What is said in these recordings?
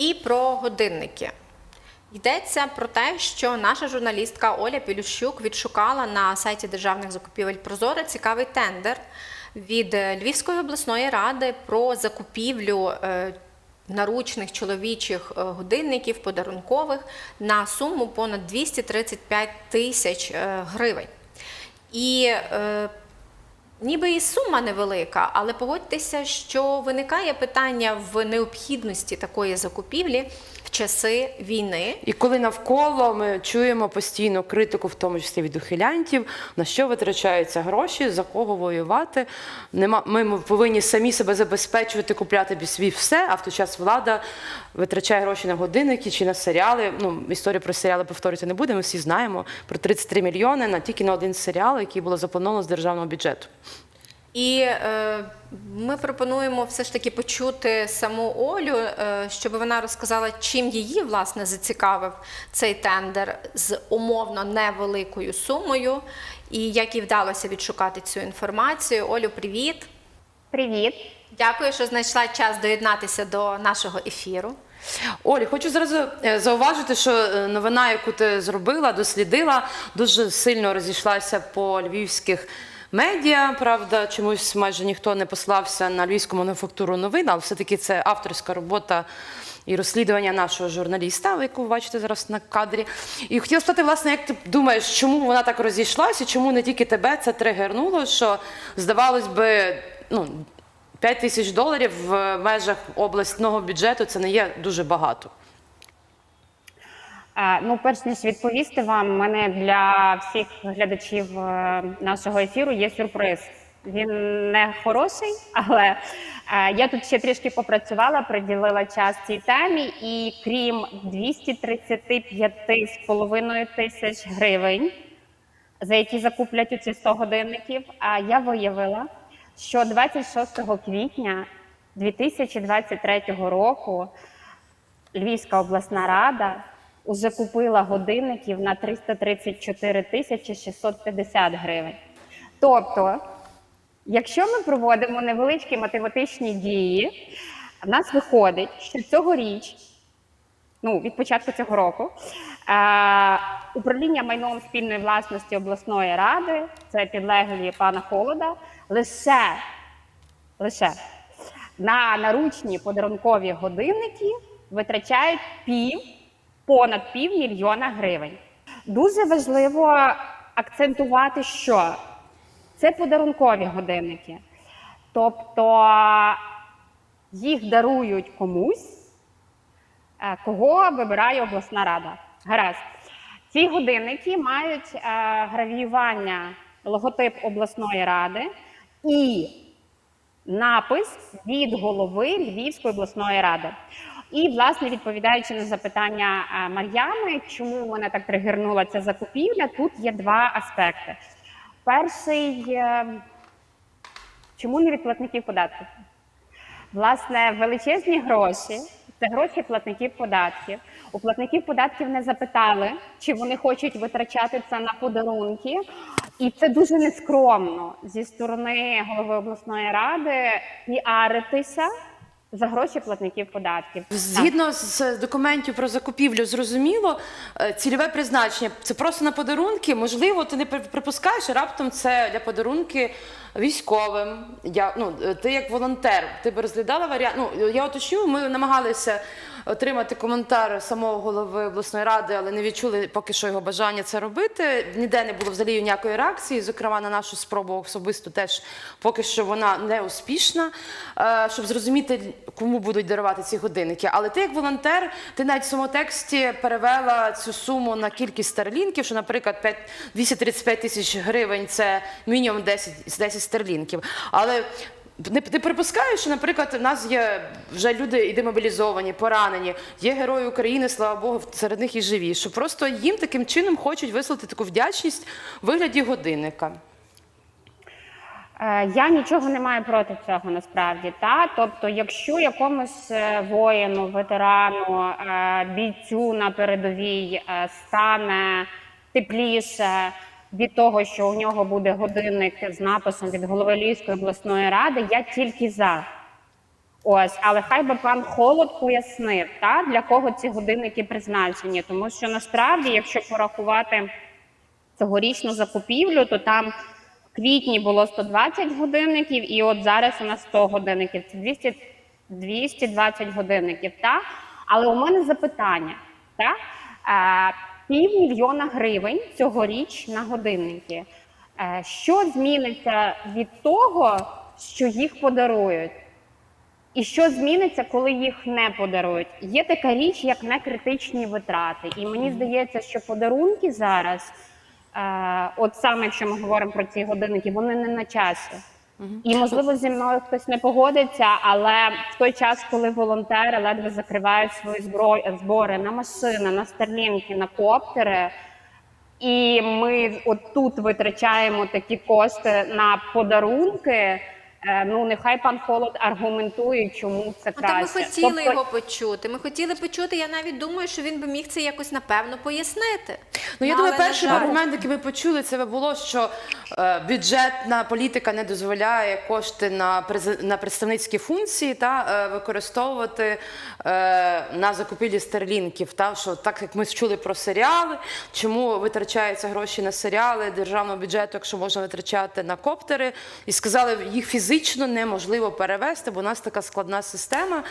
І про годинники. Йдеться про те, що наша журналістка Оля Пілющук відшукала на сайті державних закупівель Прозоро цікавий тендер від Львівської обласної ради про закупівлю е, наручних чоловічих е, годинників подарункових на суму понад 235 тисяч е, гривень. І Ніби і сума невелика, але погодьтеся, що виникає питання в необхідності такої закупівлі в часи війни. І коли навколо ми чуємо постійно критику, в тому числі від ухилянтів, на що витрачаються гроші, за кого воювати. Нема, ми повинні самі себе забезпечувати, купляти собі все, а в той час влада витрачає гроші на годинники чи на серіали. Ну, історію про серіали повторювати не будемо, ми всі знаємо про 33 мільйони на тільки на один серіал, який було заплановано з державного бюджету. І е, ми пропонуємо все ж таки почути саму Олю, е, щоб вона розказала, чим її власне зацікавив цей тендер з умовно невеликою сумою, і як їй вдалося відшукати цю інформацію. Олю, привіт! Привіт. Дякую, що знайшла час доєднатися до нашого ефіру. Олі, хочу зразу е, зауважити, що е, новина, яку ти зробила, дослідила, дуже сильно розійшлася по львівських медіа. Правда, чомусь майже ніхто не послався на львівську мануфактуру новин, але все-таки це авторська робота. І розслідування нашого журналіста, яку ви бачите зараз на кадрі. І хотіла спитати, власне, як ти думаєш, чому вона так розійшлася, чому не тільки тебе це тригернуло, що здавалось би, ну 5 тисяч доларів в межах обласного бюджету це не є дуже багато. Е, Ну, перш ніж відповісти вам, у мене для всіх глядачів е, нашого ефіру є сюрприз. Він не хороший, але е, я тут ще трішки попрацювала, приділила час цій темі, і крім 235,5 тисяч гривень, за які закуплять оці 100 годинників, я виявила, що 26 квітня 2023 року Львівська обласна рада уже купила годинників на 334 тисячі 650 гривень. Тобто, якщо ми проводимо невеличкі математичні дії, в нас виходить, що цьогоріч, ну від початку цього року, е, управління майном спільної власності обласної ради, це підлеглі пана Холода, лише, лише на наручні подарункові годинники витрачають пів, понад пів мільйона гривень. Дуже важливо акцентувати, що це подарункові годинники. Тобто їх дарують комусь, е, кого вибирає обласна рада. Гаразд. Ці годинники мають е, гравіювання логотип обласної ради і напис від голови Львівської обласної ради. І, власне, відповідаючи на запитання Мар'яни, чому мене так тригернула ця закупівля, тут є два аспекти. Перший, е, чому не від платників податків? Власне, величезні гроші це гроші платників податків. У платників податків не запитали, чи вони хочуть витрачати це на подарунки, і це дуже нескромно зі сторони голови обласної ради піаритися за гроші платників податків. Згідно з документів про закупівлю, зрозуміло, е, цільове призначення це просто на подарунки. Можливо, ти не при- припускаєш, раптом це для подарунки військовим. Я, ну, е, ти як волонтер, ти би розглядала варіант. Ну, я уточню, ми намагалися отримати коментар самого голови обласної ради, але не відчули поки що його бажання це робити. Ніде не було взагалі ніякої реакції. Зокрема, на нашу спробу особисто теж поки що вона не успішна, е, щоб зрозуміти, кому будуть дарувати ці годинники. Але ти як волонтер, ти навіть в своєму тексті перевела цю суму на кількість старлінків, що, наприклад, 5, 235 тисяч гривень це мінімум 10, 10 старлінків. Але не ти припускаєш, що, наприклад, у нас є вже люди і демобілізовані, поранені, є герої України, слава Богу, серед них і живі, що просто їм таким чином хочуть висловити таку вдячність в вигляді годинника. Е, Я нічого не маю проти цього насправді. Та тобто, якщо якомусь е, воїну, ветерану, е, бійцю на передовій стане тепліше від того, що у нього буде годинник з написом від голови Львівської обласної ради, я тільки за. Ось, але хай би пан Холод пояснив, та, для кого ці годинники призначені. Тому що насправді, якщо порахувати цьогорічну закупівлю, то там в квітні було 120 годинників, і от зараз у нас 100 годинників. Це 200, 220 годинників. Та? Але у мене запитання. Та? Півмільйона гривень цьогоріч на годинники. Е, що зміниться від того, що їх подарують? І що зміниться, коли їх не подарують? Є така річ, як некритичні витрати. І мені здається, що подарунки зараз, е, от саме якщо ми говоримо про ці годинники, вони не на часі. І можливо зі мною хтось не погодиться, але в той час, коли волонтери ледве закривають свої зброї збори на машини, на старлінки, на коптери, і ми от тут витрачаємо такі кошти на подарунки. е, Ну, нехай пан Холод аргументує, чому це Ну, та ми хотіли Тобто- його почути. Ми хотіли почути. Я навіть думаю, що він би міг це якось напевно пояснити. Ну, я думаю, перший аргумент, який ми почули, це було, що е, бюджетна політика не дозволяє кошти на на представницькі функції та е, використовувати е, на закупівлі стерлінків. Та що так як ми чули про серіали, чому витрачаються гроші на серіали державного бюджету, якщо можна витрачати на коптери, і сказали, їх фізично неможливо перевести, бо у нас така складна система.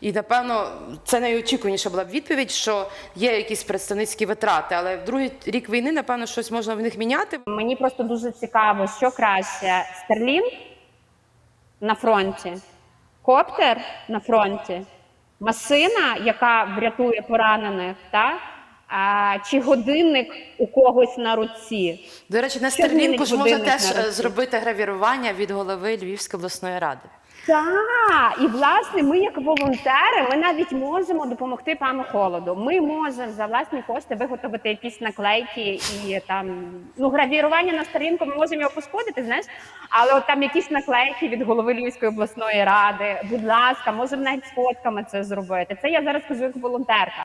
І напевно це найочікуваніша була б відповідь, що є якісь представницькі витрати, але в другий рік війни, напевно, щось можна в них міняти. Мені просто дуже цікаво, що краще: Стерлінг на фронті, коптер на фронті, машина, яка врятує поранених, та? А, чи годинник у когось на руці. До речі, на Стерлінку ж можна теж е, зробити гравірування від голови Львівської обласної ради. Так, і власне, ми, як волонтери, ми навіть можемо допомогти пану холоду. Ми можемо за власні кошти виготовити якісь наклейки і там ну гравірування на сторінку. Ми можемо його пошкодити, знаєш, але от там якісь наклейки від голови Львівської обласної ради. Будь ласка, можемо навіть з фотками це зробити. Це я зараз кажу як волонтерка.